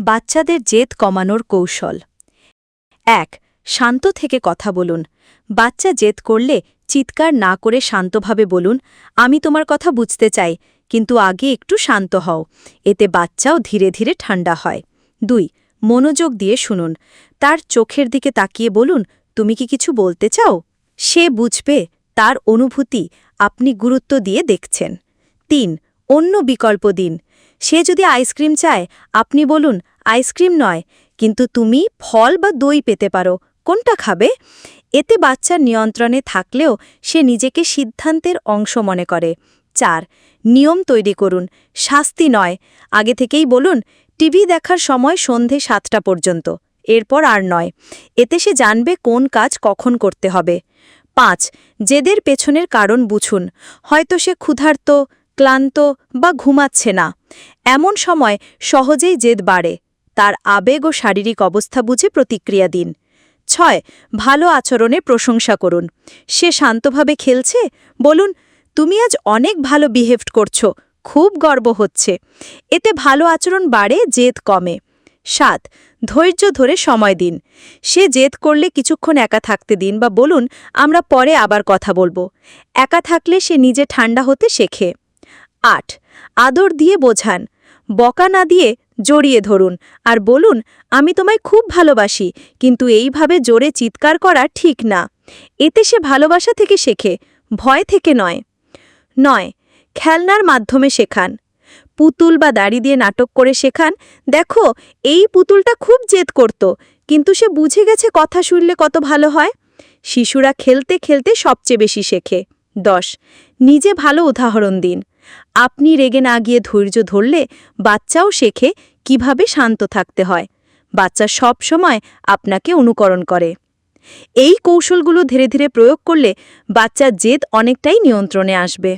বাচ্চাদের জেদ কমানোর কৌশল। এক, শান্ত থেকে কথা বলুন। বাচ্চা জেদ করলে চিৎকার না করে শান্তভাবে বলুন, আমি তোমার কথা বুঝতে চাই, কিন্তু আগে একটু শান্ত হও। এতে বাচ্চাও ধীরে ধীরে ঠান্ডা হয়। দুই, মনোযোগ দিয়ে শুনুন। তার চোখের দিকে তাকিয়ে বলুন, তুমি কি কিছু বলতে চাও? সে বুঝবে তার অনুভূতি আপনি গুরুত্ব দিয়ে দেখছেন। তিন, অন্য বিকল্প দিন। সে যদি আইসক্রিম চায়, আপনি বলুন আইসক্রিম নয়, কিন্তু তুমি ফল বা দই পেতে পারো। কোনটা খাবে? এতে বাচ্চার নিয়ন্ত্রণে থাকলেও সে নিজেকে সিদ্ধান্তের অংশ মনে করে। চার, নিয়ম তৈরি করুন। শাস্তি নয়। আগে থেকেই বলুন, টিভি দেখার সময় সন্ধে সাতটা পর্যন্ত। এরপর আর নয়। এতে সে জানবে কোন কাজ কখন করতে হবে। পাঁচ, জেদের পেছনের কারণ বুঝুন। হয়তো সে ক্ষুধার্ত, ক্লান্ত বা ঘুমাচ্ছে না। এমন সময় সহজেই জেদ বাড়ে। তার আবেগ ও শারীরিক অবস্থা বুঝে প্রতিক্রিয়া দিন। ছয়, ভালো আচরণে প্রশংসা করুন। সে শান্তভাবে খেলছে, বলুন, তুমি আজ অনেক ভালো বিহেভড করছ, খুব গর্ব হচ্ছে। এতে ভালো আচরণ বাড়ে, জেদ কমে। সাত, ধৈর্য ধরে সময় দিন। সে জেদ করলে কিছুক্ষণ একা থাকতে দিন বা বলুন, আমরা পরে আবার কথা বলব। একা থাকলে সে নিজে ঠান্ডা হতে শেখে। আট, আদর দিয়ে বোঝান। বকা না দিয়ে জড়িয়ে ধরুন। আর বলুন, আমি তোমায় খুব ভালোবাসি, কিন্তু এইভাবে জোরে চিৎকার করা ঠিক না। এতে সে ভালোবাসা থেকে শেখে, ভয় থেকে নয়। নয়, খেলনার মাধ্যমে শেখান। পুতুল বা দাড়ি দিয়ে নাটক করে শেখান, দেখো, এই পুতুলটা খুব জেদ করত, কিন্তু সে বুঝে গেছে কথা শুনলে কত ভালো হয়। শিশুরা খেলতে খেলতে সবচেয়ে বেশি শেখে। দশ। নিজে ভালো উদাহরণ দিন। আপনি রেগে না গিয়ে ধৈর্য ধরলে বাচ্চাও শেখে কীভাবে শান্ত থাকতে হয়। বাচ্চা সব সময় আপনাকে অনুকরণ করে। এই কৌশলগুলো ধীরে ধীরে প্রয়োগ করলে বাচ্চার জেদ অনেকটাই নিয়ন্ত্রণে আসবে।